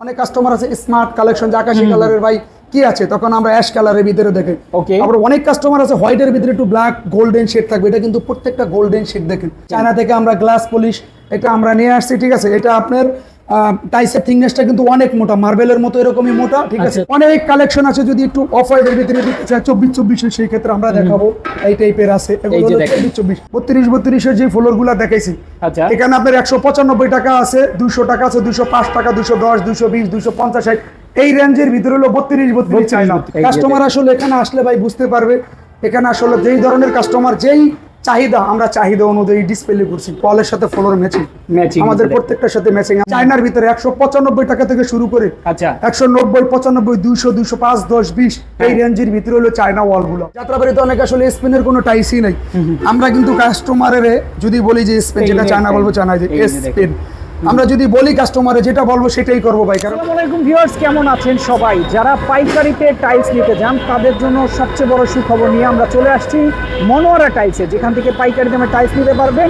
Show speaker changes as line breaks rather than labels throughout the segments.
অনেক কাস্টমার আছে smart collection যে আকাশি কালারের ভাই কি আছে তখন আমরা অ্যাশ কালারের ভিতরে দেখে।
ওকে
আবার অনেক কাস্টমার আছে হোয়াইটের ভিতরে একটু ব্ল্যাক গোল্ডেন শেড থাকবে। এটা কিন্তু প্রত্যেকটা গোল্ডেন শেড দেখেন। চায়না থেকে আমরা গ্লাস পলিশ এটা আমরা নিয়ে আসছি ঠিক আছে? এটা আপনার টাইসের থিকনেসটা কিন্তু অনেক মোটা মার্বেলের মতো এরকমই মোটা ঠিক আছে?
আচ্ছা।
অনেক কালেকশন আছে যদি একটু অফ হোয়াইটের ভিতরে দিতে চাই চব্বিশ চব্বিশের সেই ক্ষেত্রে আমরা দেখাবো এই টাইপের আছে
যে
চব্বিশ চব্বিশ বত্রিশ বত্রিশের যে ফ্লোরগুলা দেখাইছি
আচ্ছা।
এখানে আপনার একশো পঁচানব্বই টাকা আছে দুশো টাকা আছে দুশো পাঁচ টাকা দুশো দশ দুশো বিশ দুশো পঞ্চাশ ষাট এই রেঞ্জের ভিতরে হলো বত্রিশ বত্রিশ চাই না।
32, এই যে
কাস্টমার আসলে এখানে আসলে ভাই বুঝতে পারবে এখানে আসলে যেই ধরনের কাস্টমার যেই চাহিদা আমরা চাহিদা অনুযায়ী ডিসপ্লে করছি কলের সাথে ফ্লোর ম্যাচিং
ম্যাচিং
আমাদের প্রত্যেকটার সাথে ম্যাচিং চায়নার ভিতরে একশো পঁচানব্বই টাকা থেকে শুরু করে
আচ্ছা।
একশো নব্বই পঁচানব্বই দুইশো দুইশো পাঁচ দশ বিশ এই রেঞ্জের ভিতরে হলো চায়না ওয়ালগুলো। যাত্রাবাড়িতে অনেক আসলে স্পেনের কোনো টাইসই নাই। আমরা কিন্তু কাস্টমারের যদি বলি যে স্পেন যেটা চায়না বলব চায়না যে স্পেন আমরা যদি বলি কাস্টমারে যেটা বলব সেটাই করব ভাই, কারণ
ভিউয়ার্স কেমন আছেন সবাই? যারা পাইকারিতে টাইলস নিতে যান, তাদের জন্য সবচেয়ে বড় সুখবর নিয়ে আমরা চলে আসছি মনোয়ারা টাইলসে যেখান থেকে পাইকারি দামে টাইলস নিতে পারবেন।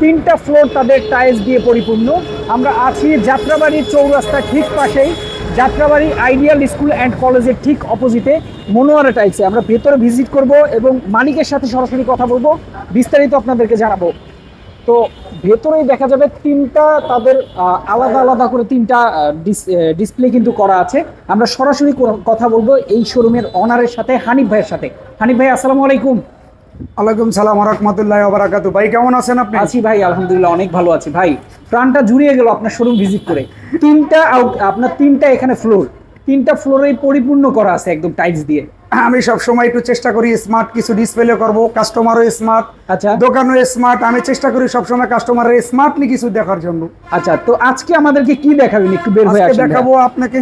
তিনটা ফ্লোর তাদের টাইলস দিয়ে পরিপূর্ণ। আমরা আছি যাত্রাবাড়ির চৌরাস্তা ঠিক পাশেই। যাত্রাবাড়ি আইডিয়াল স্কুল অ্যান্ড কলেজের ঠিক অপোজিটে মনোয়ারা টাইলসে আমরা ভেতরে ভিজিট করব এবং মালিকের সাথে সরাসরি কথা বলব। বিস্তারিত আপনাদেরকে জানাব। তো ভেতরেই দেখা যাবে তিনটা তাদের আলাদা আলাদা করে তিনটা ডিসপ্লে কিন্তু করা আছে। আমরা সরাসরি কথা বলব এই শোরুমের অনারের সাথে হানিফ ভাইয়ের সাথে। হানিফ ভাই আসসালামু আলাইকুম।
আলাইকুম সালাম রহমতুল্লাহ বারাকাতু ভাই কেমন আছেন আপনি?
আছি ভাই আলহামদুলিল্লাহ অনেক ভালো আছি। ভাই প্রাণটা জুড়িয়ে গেল আপনার শোরুম ভিজিট করে। তিনটা আউট আপনার তিনটা এখানে ফ্লোর তিনটা ফ্লোরেই পরিপূর্ণ করা আছে একদম টাইলস দিয়ে।
আমি সব সময় একটু চেষ্টা করি স্মার্ট কিছু ডিসপ্লে করব কাস্টমারও স্মার্ট
আচ্ছা।
দোকানও স্মার্ট আমি চেষ্টা করি সবসময় কাস্টমারের স্মার্টলি কিছু দেখার জন্য।
আচ্ছা তো আজকে আমাদেরকে কি দেখাবেন একটু বের হয়ে আসেন
দেখাবো আপনাকে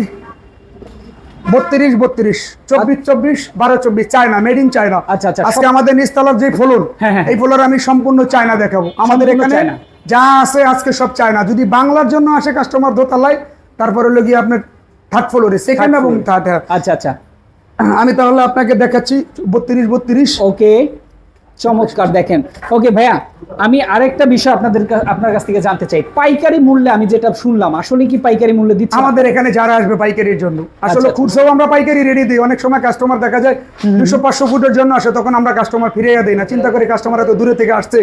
বত্রিশ বত্রিশ চব্বিশ চব্বিশ বারো চব্বিশ চায়না মেড ইন চায়না।
আচ্ছা, আচ্ছা,
আজকে
সব-
আমাদের নিস্তালার যে ফ্লোর
হ্যাঁ, হ্যাঁ।
এই ফ্লোর আমি সম্পূর্ণ চায়না দেখাবো। আমাদের এখানে
চায়না।
যা আছে আজকে সব চায়না। যদি বাংলার জন্য আসে কাস্টমার দোতলায় তারপরে হলো গিয়ে আপনার থার্ড ফ্লোরে সেকেন্ড এবং থার্ড
আচ্ছা আচ্ছা।
আমি তাহলে আপনাকে দেখাচ্ছি বত্রিশ বত্রিশ।
ওকে চমৎকার দেখেন। ওকে ভাইয়া আমি আরেকটা বিষয় আপনাদের আপনার কাছ থেকে জানতে চাই। পাইকারি মূল্যে আমি যেটা শুনলাম আসলে কি পাইকারি মূল্যে দিচ্ছে
আমাদের এখানে যারা আসবে পাইকারির জন্য আসলে
আচ্ছা।
খুচরাও আমরা পাইকারি রেডি দিই অনেক সময় কাস্টমার দেখা যায় দুশো পাঁচশো ফুটের জন্য আসে তখন আমরা কাস্টমার ফিরিয়ে দিই না। চিন্তা করি কাস্টমার এত দূরে থেকে আসছে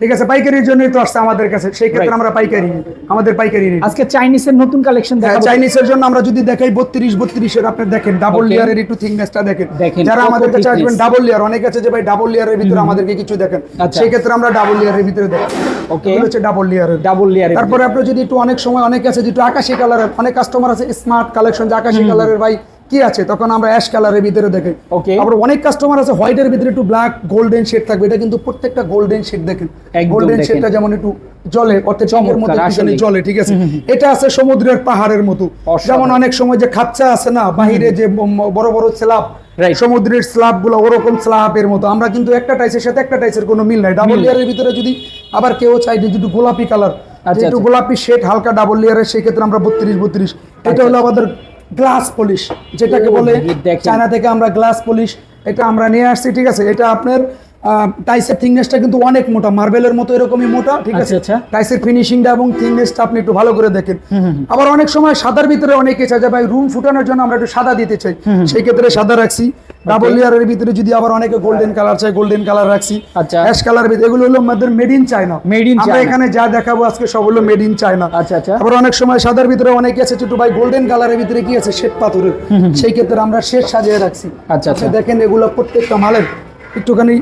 ঠিক আছে পাইকারির জন্যই তো আসছে আমাদের কাছে। সেই ক্ষেত্রে আমরা পাইকারি আমাদের পাইকারি রেডি
আজকে চাইনিজের নতুন কালেকশন দেখাবো।
চাইনিজের জন্য আমরা যদি দেখাই বত্রিশ বত্রিশের আপনি দেখেন ডাবল. লেয়ারের একটু থিকনেসটা দেখেন। যারা আমাদের কাছে আসবেন ডাবল লেয়ার অনেক আছে যে ভাই ডাবল লেয়ারের ভিতরে আমাদেরকে কিছু দেখেন।
আচ্ছা।
সেই ক্ষেত্রে আমরা ডাবল লেয়ারের ভিতরে দেখেন।
Okay.
এগুলো হচ্ছে ডাবল লেয়ারের
ডাবল লেয়ারের
তারপরে আপনি যদি একটু অনেক সময় অনেক আছে যেটু আকাশি কালারের অনেক কাস্টমার আছে স্মার্ট কালেকশন যে আকাশি কালারের ভাই কি আছে? তখন আমরা অ্যাশ কালারের ভিতরে দেখে।
Okay.
আবার অনেক কাস্টমার আছে হোয়াইটের ভিতরে একটু ব্ল্যাক গোল্ডেন শেড থাকবে। এটা কিন্তু প্রত্যেকটা গোল্ডেন শেড দেখেন। গোল্ডেন শেডটা যেমন একটু জলে অর্থাৎ চমকের
আসলেই।
জলে ঠিক আছে? এটা আছে সমুদ্রের পাহাড়ের মতো। যেমন অনেক সময় যে খাচ্চা আছে না বাহিরে যে বড় বড় স্ল্যাব সমুদ্রের স্ল্যাবগুলো ওরকম স্ল্যাবের মতো। আমরা কিন্তু একটা টাইসের সাথে একটা টাইসের কোনো মিল নাই। ডাবল লেয়ারের ভিতরে যদি আবার কেউ চাই যে একটু গোলাপি কালার
আচ্ছা,
একটু
আচ্ছা।
গোলাপি শেড হালকা ডাবল লেয়ারের সেই ক্ষেত্রে আমরা বত্রিশ বত্রিশ। এটা হলো আমাদের গ্লাস পলিশ যেটাকে বলে চায়না থেকে আমরা গ্লাস পলিশ এটা আমরা নিয়ে আসছি ঠিক আছে? এটা আপনার টাইসের থিকনেসটা কিন্তু অনেক মোটা মার্বেলের মতো এরকমই মোটা ঠিক আছে?
আচ্ছা, আচ্ছা।
টাইসের ফিনিশিংটা এবং থিকনেসটা আপনি একটু ভালো করে দেখেন। আবার অনেক সময় সাদার ভিতরে অনেকে চাই যে ভাই রুম ফুটানোর জন্য আমরা একটু সাদা দিতে চাই। সেই ক্ষেত্রে সাদা রাখছি। ডাবল লেয়ারের ভিতরে যদি আবার অনেকে গোল্ডেন কালার চাই গোল্ডেন কালার রাখছি।
আচ্ছা।
অ্যাশ কালার ভিতরে এগুলো হলো আমাদের made in China
Made in
আমরা এখানে যা দেখাবো আজকে সব হলো মেড ইন চায়না
আচ্ছা, আচ্ছা।
আবার অনেক সময় সাদার ভিতরে অনেকে আছে ছোট ভাই গোল্ডেন কালারের ভিতরে কি আছে? শ্বেত পাথরের। সেই ক্ষেত্রে আমরা শ্বেত সাজিয়ে রাখছি।
আচ্ছা, আচ্ছা।
দেখেন এগুলো প্রত্যেকটা মালের একটুখানি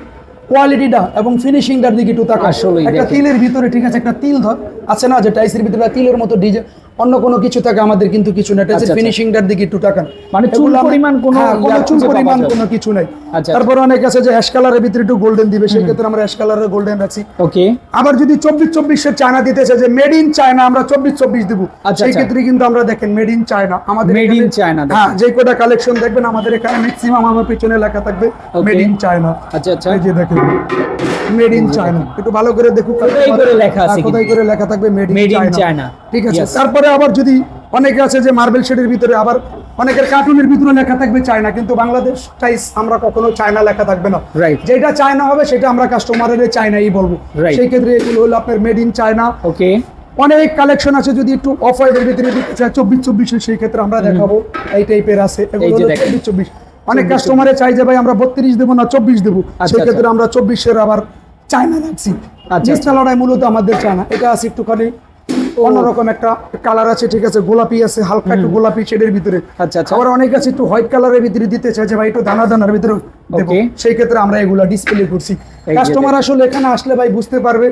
কোয়ালিটিটা এবং ফিনিশিংটার দিকে একটু
আসলেই
একটা তিলের ভিতরে ঠিক আছে একটা তিল ধর। আছে না যে টাইসের ভিতরে তিলের মতো ডিজাইন অন্য কোনো কিছু থাকে আমাদের কিন্তু কিছু না টাইসের
আচ্ছা।
ফিনিশিংটার দিকে একটু তাকান।
মানে চুল পরিমাণ কোনো
হ্যাঁ, কোনো চুল পরিমাণ কোনো কিছু নাই।
আচ্ছা।
তারপর অনেক আছে যে অ্যাশ কালারের ভিতরে একটু গোল্ডেন দিবে সেই ক্ষেত্রে আমরা অ্যাশ কালারের গোল্ডেন রাখছি।
ওকে
আবার যদি চব্বিশ চব্বিশের চায়না দিতেছে যে মেড ইন চায়না আমরা চব্বিশ চব্বিশ দিব
আচ্ছা,
সেই
আচ্ছা।
ক্ষেত্রে কিন্তু আমরা দেখেন মেড ইন চায়না আমাদের
in
এখানে-
China
হ্যাঁ যে কটা কালেকশন দেখবেন আমাদের এখানে ম্যাক্সিমাম আমার পিছনে লেখা থাকবে. মেড ইন চায়না
আচ্ছা আচ্ছা।
এই যে দেখেন। মেড ইন চায়না একটু ভালো করে দেখুন
কোথায় করে লেখা আছে
কোথায় করে লেখা থাকবে মেড ইন চায়না ঠিক আছে। তারপরে আবার যদি অনেকে আছে যে মার্বেল শেডের ভিতরে আবার অনেকের কার্টুনের ভিতরে লেখা থাকবে চায়না কিন্তু বাংলাদেশ টাইস আমরা কখনো চায়না লেখা থাকবে না।
Right.
যেটা চায়না হবে সেটা আমরা কাস্টমারের চায়নাই বলব। সেই ক্ষেত্রে এগুলো হলো আপনার মেড ইন চায়না
ওকে
অনেক কালেকশন আছে যদি একটু অফ হোয়াইটের ভিতরে চব্বিশ চব্বিশের সেই ক্ষেত্রে আমরা দেখাবো। এই টাইপের আছে। এগুলো চব্বিশ চব্বিশ। অনেক কাস্টমারে চাই যে ভাই আমরা বত্রিশ দেবো না চব্বিশ দেবো।
আচ্ছা,
সেই ক্ষেত্রে আমরা চব্বিশের আবার চায়না রাখছি
আচ্ছা।
নিচ কালারটাই মূলত আমাদের চায়না এটা আছে একটুখানি অন্যরকম একটা কালার আছে ঠিক আছে গোলাপি আছে হালকা একটু গোলাপি শেডের ভিতরে।
আচ্ছা, আচ্ছা।
আবার অনেক আছে একটু হোয়াইট কালারের ভিতরে দিতে চাই যে ভাই একটু দানা দানার ভিতরে দেবো। সেই ক্ষেত্রে আমরা এগুলা ডিসপ্লে করছি। কাস্টমার আসলে এখানে আসলে ভাই বুঝতে পারবে।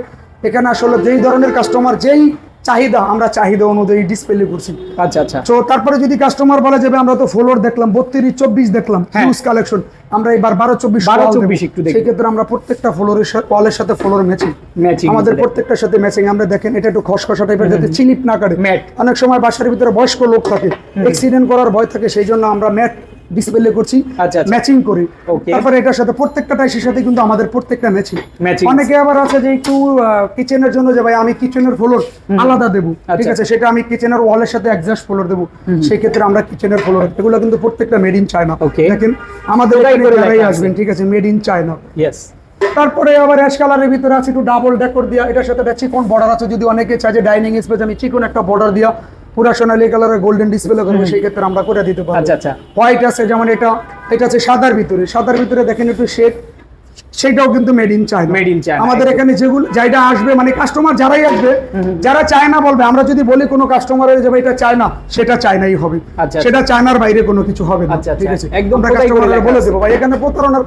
এখানে আসলে যেই ধরনের কাস্টমার যেই চাহিদা আমরা চাহিদা অনুযায়ী ডিসপ্লে করছি।
আচ্ছা আচ্ছা।
তো তারপরে যদি কাস্টমার বলে যাবে আমরা তো ফ্লোর দেখলাম বত্রিশ চব্বিশ দেখলাম
হ্যাঁ।
হিউজ কালেকশন আমরা এবার বারো চব্বিশ
12,
wall দেবো।
24 একটু দেখি।
সেই ক্ষেত্রে আমরা প্রত্যেকটা ফ্লোরের সাথে ওয়ালের সাথে ফ্লোর ম্যাচিং
Matching
আমাদের প্রত্যেকটার সাথে ম্যাচিং আমরা দেখেন এটা একটু খসখসা টাইপের যাতে চিলিপ না কাটে
Matte।
অনেক সময় বাসার ভিতরে বয়স্ক লোক থাকে। অ্যাক্সিডেন্ট করার ভয় থাকে সেই জন্য আমরা ম্যাট ডিসপ্লে করছি
আচ্ছা, আচ্ছা।
ম্যাচিং করি।
Okay.
তারপরে এটার সাথে প্রত্যেকটা টাইসের সাথে কিন্তু আমাদের প্রত্যেকটা ম্যাচিং অনেকে আবার আছে যে একটু কিচেনের জন্য যে ভাই আমি কিচেনের ফ্লোর আলাদা দেবো। ঠিক
আচ্ছা।
আছে সেটা আমি কিচেনের ওয়ালের সাথে অ্যাডজাস্ট ফ্লোর দেবো। সেই ক্ষেত্রে আমরা কিচেনের ফ্লোর এগুলো কিন্তু প্রত্যেকটা মেড ইন চায়না. দেখেন আমাদের
করে
আসবেন ঠিক আছে মেড ইন চায়না
ইয়েস
তারপরে আবার অ্যাশ কালারের ভিতরে আছে একটু ডাবল ডেকোর দিয়া। এটার সাথে একটা চিকন বর্ডার আছে যদি অনেকে চায় যে ডাইনিং স্পেস আমি চিকন একটা বর্ডার দিয়া পুরা সোনালি কালারের গোল্ডেন ডিসপ্লে করব সেই ক্ষেত্রে আমরা করে দিতে
আচ্ছা, আচ্ছা।
হোয়াইট আছে যেমন এটা এটা আছে সাদার ভিতরে। সাদার ভিতরে দেখেন একটু শেড সেটাও কিন্তু made in China
Made in China,
আমাদের এখানে যেগুলো যাইটা আসবে মানে কাস্টমার যারাই আসবে যারা চায় না বলবে আমরা যদি বলি কোনো কাস্টমারের যে ভাই এটা চায় না সেটা চায়নাই হবে।
আচ্ছা,
সেটা চায়নার বাইরে কোনো কিছু হবে না
আচ্ছা, আচ্ছা।
ঠিক আছে?
একদম
বলে? দেবো ভাই এখানে প্রতারণার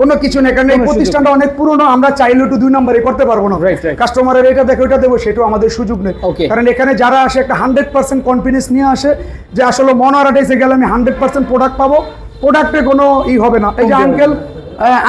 কোনো কিছু নেই কারণ এই প্রতিষ্ঠানটা অনেক পুরনো আমরা চাইলে একটু দুই নম্বরে করতে পারব না. কাস্টমারের এটা দেখো এটা দেবো সেটাও আমাদের সুযোগ নেই। কারণ এখানে যারা আসে একটা হান্ড্রেড পার্সেন্ট কনফিডেন্স নিয়ে আসে যে আসলে মনোয়ারাটাইসে গেলে আমি হান্ড্রেড পার্সেন্ট প্রোডাক্ট পাবো। প্রোডাক্টে কোনো ই হবে না। এই যে আঙ্কেল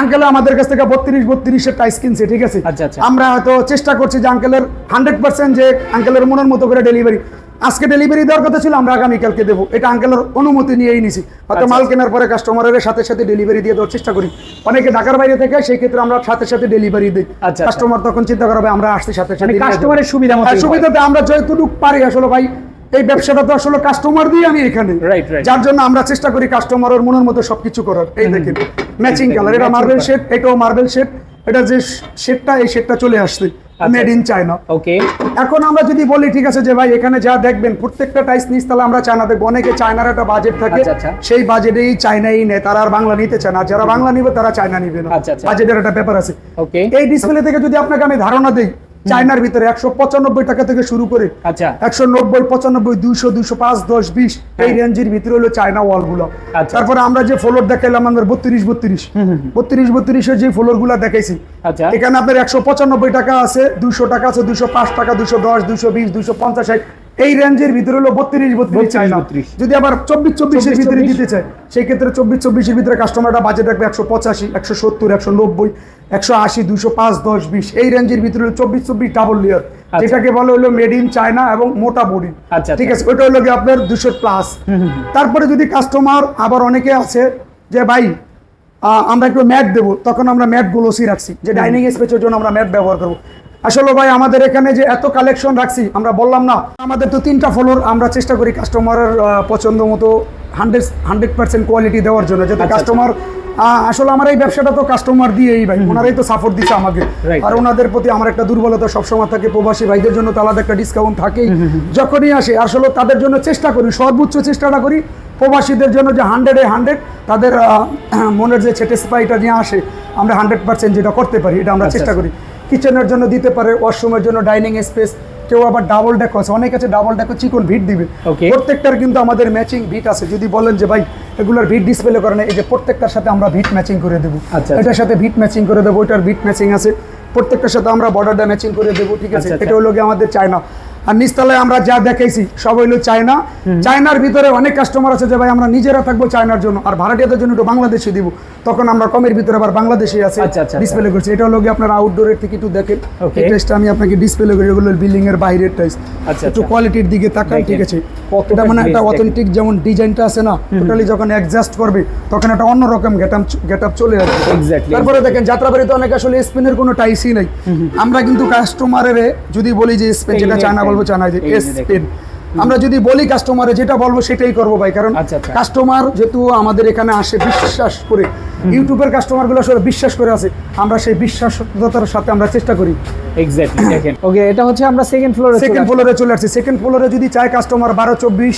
আঙ্কেল আমাদের কাছ থেকে বত্রিশ বত্রিশের টাইস কিনছে ঠিক আছে?
আচ্ছা, আচ্ছা।
আমরা হয়তো চেষ্টা করছি যে আঙ্কেলের হান্ড্রেড পার্সেন্ট যে আঙ্কেলের মনের মতো করে ডেলিভারি আজকে ডেলিভারি দেওয়ার কথা ছিল আমরা আগামীকালকে দেবো এটা আঙ্কেলের অনুমতি নিয়েই নিছি হয়তো
আচ্ছা,
মাল কেনার পরে কাস্টমারের সাথে সাথে ডেলিভারি দিয়ে দেওয়ার চেষ্টা করি অনেকে ঢাকার বাইরে থেকে সেই ক্ষেত্রে আমরা সাথে সাথে ডেলিভারি দিই
আচ্ছা, আচ্ছা।
কাস্টমার তখন চিন্তা করবে আমরা আসছি সাথে সাথে।
কাস্টমারের সুবিধা।
সুবিধাতে আমরা যতটুকু পারি আসলে ভাই এই ব্যবসাটা তো আসলে কাস্টমার দিয়ে আমি এখানে. যার জন্য আমরা চেষ্টা করি কাস্টমারের মনের মতো সবকিছু করার এই দেখেন ম্যাচিং কালার এটা মার্বেল। শেড এটাও মার্বেল শেড এটা যে শেডটা এই শেডটা চলে আসছে
আচ্ছা,
মেড ইন চায়না
ওকে
এখন আমরা যদি বলি ঠিক আছে যে ভাই এখানে যা দেখবেন প্রত্যেকটা টাইস নিচ তাহলে আমরা চায়না দেখব। অনেকে চায়নার একটা বাজেট থাকে
আচ্ছা, আচ্ছা।
সেই বাজেটেই চায়নাই নেয় তারা আর বাংলা নিতে চায় না। যারা বাংলা নিবে তারা চায়না নিবে না।
আচ্ছা, আচ্ছা।
বাজেটের একটা ব্যাপার আছে।
ওকে
এই ডিসপ্লে থেকে যদি আপনাকে আমি ধারণা দিই চায়নার ভিতরে একশো পঁচানব্বই টাকা থেকে শুরু করে
আচ্ছা।
একশো নব্বই পঁচানব্বই দুইশো দুইশো পাঁচ দশ বিশ এই রেঞ্জের ভিতরে হলো চায়না ওয়ালগুলো
আচ্ছা।
তারপরে আমরা যে ফ্লোর দেখাইলাম আমাদের বত্রিশ বত্রিশ। বত্রিশ বত্রিশের যে ফ্লোরগুলা দেখাইছি
আচ্ছা।
এখানে আপনার একশো পঁচানব্বই টাকা আছে দুইশো টাকা আছে দুইশো পাঁচ টাকা দুইশো দশ দুইশো বিশ দুইশো পঞ্চাশ ষাট এই রেঞ্জের ভিতরে হলো বত্রিশ বত্রিশ চাই না যদি আবার চব্বিশ চব্বিশের ভিতরে দিতে চায় সেই ক্ষেত্রে চব্বিশ চব্বিশের ভিতরে কাস্টমারটা বাজেট রাখবে একশো পঁচাশি একশো সত্তর একশো নব্বই একশো আশি দুশো পাঁচ দশ বিশ। এই রেঞ্জের ভিতরে হলো চব্বিশ চব্বিশ ডাবল লেয়ার যেটাকে বলা হলো মেড ইন চায়না এবং মোটা বডি
আচ্ছা,
ঠিক আছে ওইটা হলো আপনার দুশো প্লাস তারপরে যদি কাস্টমার আবার অনেকে আছে যে ভাই আমরা একটু ম্যাট দেবো। তখন আমরা ম্যাট গুলোসি রাখছি। যে ডাইনিং স্পেসের জন্য আমরা ম্যাট ব্যবহার করব। আসলে ভাই আমাদের এখানে যে এত কালেকশন রাখছি আমরা বললাম না আমাদের তো তিনটা ফ্লোর আমরা চেষ্টা করি কাস্টমারের পছন্দ মতো হান্ড্রেড হান্ড্রেড পার্সেন্ট কোয়ালিটি দেওয়ার জন্য যাতে
আচ্ছা,
কাস্টমার আসলে আমার এই ব্যবসাটা তো কাস্টমার দিয়েই ভাই ওনারাই তো সাপোর্ট দিচ্ছে আমাকে। আর ওনাদের প্রতি আমার একটা দুর্বলতা সবসময় থাকে প্রবাসী ভাইদের জন্য তো আলাদা একটা ডিসকাউন্ট থাকেই। যখনই আসে আসলে তাদের জন্য চেষ্টা করি সর্বোচ্চ চেষ্টাটা করি প্রবাসীদের জন্য যে হান্ড্রেডে হান্ড্রেড তাদের মনের যে স্যাটিসফাইটা নিয়ে আসে আমরা হান্ড্রেড পার্সেন্ট যেটা করতে পারি এটা আমরা
আচ্ছা,
চেষ্টা
আচ্ছা।
করি। কিচেনের জন্য দিতে পারে ওয়াশরুমের জন্য ডাইনিং স্পেস কেউ আবার ডাবল ডেক আছে অনেক আছে ডাবল ডেকো চিকন ভিট দিবে। প্রত্যেকটার কিন্তু আমাদের ম্যাচিং ভিট আছে। যদি বলেন যে ভাই এগুলোর ভিট ডিসপ্লে করে না এই যে প্রত্যেকটার সাথে আমরা ভিট ম্যাচিং করে দেবো।
আচ্ছা,
এটার সাথে ভিট ম্যাচিং করে দেবো ওইটার ভিট ম্যাচিং আছে। প্রত্যেকটার সাথে আমরা বর্ডারটা ম্যাচিং করে দেবো ঠিক আছে?
আচ্ছা, আচ্ছা।
এটা হলো গিয়ে আমাদের চায়না। আর নিচতলায় আমরা যা দেখাইছি সব হইল চায়না। চায়নার ভিতরে অনেক কাস্টমার আছে যে ভাই আমরা নিজেরা থাকব চায়নার জন্য আর ভাড়াটিয়াদের জন্য একটু বাংলাদেশে দিব। তখন আমরা কমের ভিতরে আবার বাংলাদেশে আছে
আচ্ছা, আচ্ছা,
ডিসপ্লে করছি। এটা হলো আপনার আউটডোরের থেকে একটু দেখেন। এই টেস্টটা আমি আপনাকে ডিসপ্লে করি এগুলো বিল্ডিং এর বাইরের টাইস
আচ্ছা,
একটু
আচ্ছা।
কোয়ালিটির দিকে তাকান ঠিক আছে? এটা মানে একটা অথেন্টিক যেমন ডিজাইনটা আছে না টোটালি যখন অ্যাডজাস্ট করবে তখন একটা অন্যরকম গেটআপ গেটআপ চলে আসবে। তারপরে দেখেন যাত্রাবাড়িতে অনেক আসলে স্পেনের কোনো টাইসই নাই। আমরা কিন্তু কাস্টমারের যদি বলি যে স্পেন যেটা চায়না বলব চায়না যে স্পেন আমরা যদি বলি কাস্টমারে যেটা বলব সেটাই করব ভাই কারণ
আচ্ছা, আচ্ছা।
কাস্টমার যেহেতু আমাদের এখানে আসে বিশ্বাস করে ইউটিউবের কাস্টমারগুলো আসলে বিশ্বাস করে আছে আমরা সেই বিশ্বাসতার সাথে আমরা চেষ্টা করি।
এক্স্যাক্টলি দেখেন। ওকে এটা হচ্ছে আমরা সেকেন্ড ফ্লোরে
সেকেন্ড ফ্লোরে চলে আসছি। সেকেন্ড ফ্লোরে যদি চায় কাস্টমার বারো চব্বিশ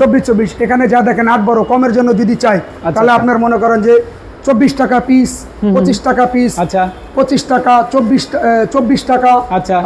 চব্বিশ চব্বিশ এখানে যা দেখেন আট বড় কমের জন্য যদি চায় তাহলে
আচ্ছা।
আপনার মনে করেন যে চব্বিশ টাকা পিস পঁচিশ টাকা পিস
আচ্ছা।
পঁচিশ টাকা চব্বিশ চব্বিশ টাকা
আচ্ছা।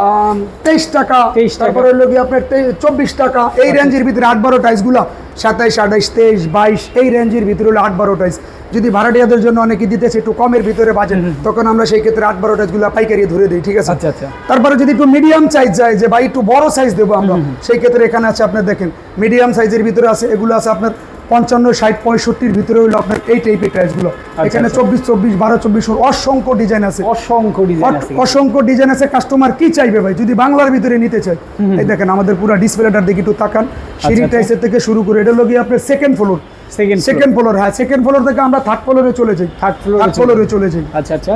তেইশ টাকা
23 টাকা।
তারপরে হলো কি আপনার চব্বিশ টাকা এই রেঞ্জের ভিতরে আট বারো টাইসগুলা সাতাইশ আঠাইশ তেইশ বাইশ এই রেঞ্জের ভিতরে হলো আট বারো টাইস যদি ভাড়াটিয়াদের জন্য অনেকে দিতেছে একটু কমের ভিতরে বাজেট তখন আমরা সেই ক্ষেত্রে আট বারো টাইসগুলা পাইকারি ধরে দিই ঠিক আছে?
আচ্ছা, আচ্ছা।
তারপরে যদি একটু মিডিয়াম সাইজ যায় যে ভাই একটু বড় সাইজ দেবো আমরা সেই ক্ষেত্রে এখানে আছে আপনার দেখেন মিডিয়াম সাইজের ভিতরে আছে এগুলো আছে আপনার পঞ্চান্ন ষাট পঁয়ষট্টির ভিতরে হলো আপনার এই টাইপের টাইসগুলো এখানে
আচ্ছা।
চব্বিশ চব্বিশ বারো চব্বিশ অসংখ্য ডিজাইন আছে।
অসংখ্য ডিজাইন আছে।
অসংখ্য ডিজাইন আছে। কাস্টমার কি চাইবে ভাই? যদি বাংলার ভিতরে নিতে চায়। এই দেখেন আমাদের পুরো ডিসপ্লেটার দিকে একটু তাকান। সিঁড়ি
আচ্ছা।
টাইসের থেকে শুরু করে এটা গিয়ে আপনার second floor
second
second floor হ্যাঁ সেকেন্ড ফ্লোর থেকে আমরা থার্ড ফ্লোরে চলে যাই।
Floor এ
থার্ড ফ্লোরে চলে যাই।
আচ্ছা আচ্ছা।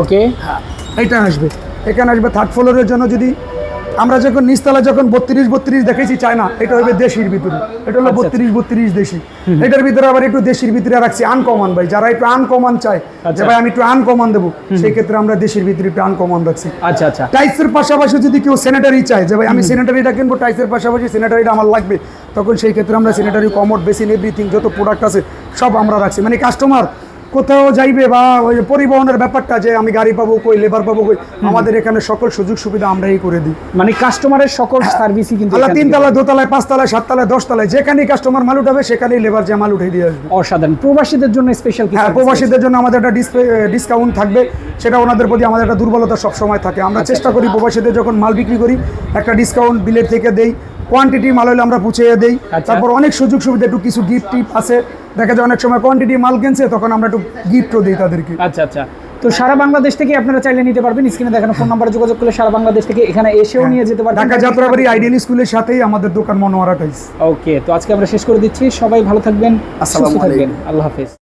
ওকে হ্যাঁ
এটা আসবে। এখানে আসবে থার্ড ফ্লোরের জন্য যদি আমরা যখন নিচতলা যখন বত্রিশ বত্রিশ দেখেছি চায় না এটা হবে দেশির ভিতরে। এটা হলো
আচ্ছা,
বত্রিশ বত্রিশ দেশি। এটার ভিতরে আবার একটু দেশির ভিতরে রাখছি আনকমন ভাই। যারা একটু আনকমন চায় যে
আচ্ছা।
ভাই আমি একটু আনকমন দেবো সেই ক্ষেত্রে আমরা দেশির ভিতরে একটু আনকমন রাখছি।
আচ্ছা আচ্ছা।
টাইসের পাশাপাশি যদি কেউ সেনেটারি চায় যে ভাই আমি সেনেটারিটা কিনবো টাইসের পাশাপাশি স্যানিটারিটা আমার লাগবে তখন সেই ক্ষেত্রে আমরা স্যানিটারি কমোড বেসিন এভরিথিং যত প্রোডাক্ট আছে সব আমরা রাখছি। মানে কাস্টমার কোথাও যাইবে বা ওই পরিবহনের ব্যাপারটা যে আমি গাড়ি পাবো কই লেবার পাবো কই আমাদের এখানে সকল সুযোগ সুবিধা আমরাই করে দিই।
মানে কাস্টমারের সকল সার্ভিসই কিন্তু
আল্লাহ
এখান থেকে
তিনতলায় দোতলায় পাঁচতলায় সাততলায় দশতলায় যেখানেই কাস্টমার মাল উঠাবে সেখানেই লেবার যে মাল উঠে দিয়ে আসবে।
অসাধারণ। প্রবাসীদের জন্য স্পেশাল
হ্যাঁ প্রবাসীদের জন্য আমাদের একটা ডিসকাউন্ট থাকবে। সেটা ওনাদের প্রতি আমাদের একটা দুর্বলতা সব সময় থাকে। আমরা
আচ্ছা,
চেষ্টা করি প্রবাসীদের যখন মাল বিক্রি করি একটা ডিসকাউন্ট বিলের থেকে দেই। কোয়ান্টিটি মাল হলে আমরা পুছিয়ে দেই।
আচ্ছা।
তারপর অনেক সুযোগ সুবিধা একটু কিছু গিফট টিপ আছে। দেখা যায় অনেক সময় কোয়ান্টিটি মাল কিনছে তখন আমরা একটু গিফটও দিই তাদেরকে।
আচ্ছা আচ্ছা। তো সারা বাংলাদেশ থেকে আপনারা চাইলে নিতে পারবেন স্ক্রিনে দেখানো ফোন নাম্বারে যোগাযোগ করলে সারা বাংলাদেশ থেকে এখানে এসেও নিয়ে যেতে পারবেন।
ঢাকা যাত্রাবাড়ি আইডিয়াল স্কুলের সাথেই আমাদের দোকান মনোয়ারা টাইস
ওকে তো আজকে আমরা শেষ করে দিচ্ছি। সবাই ভালো থাকবেন সুস্থ
আসসালামু
থাকবেন আল্লাহ হাফেজ।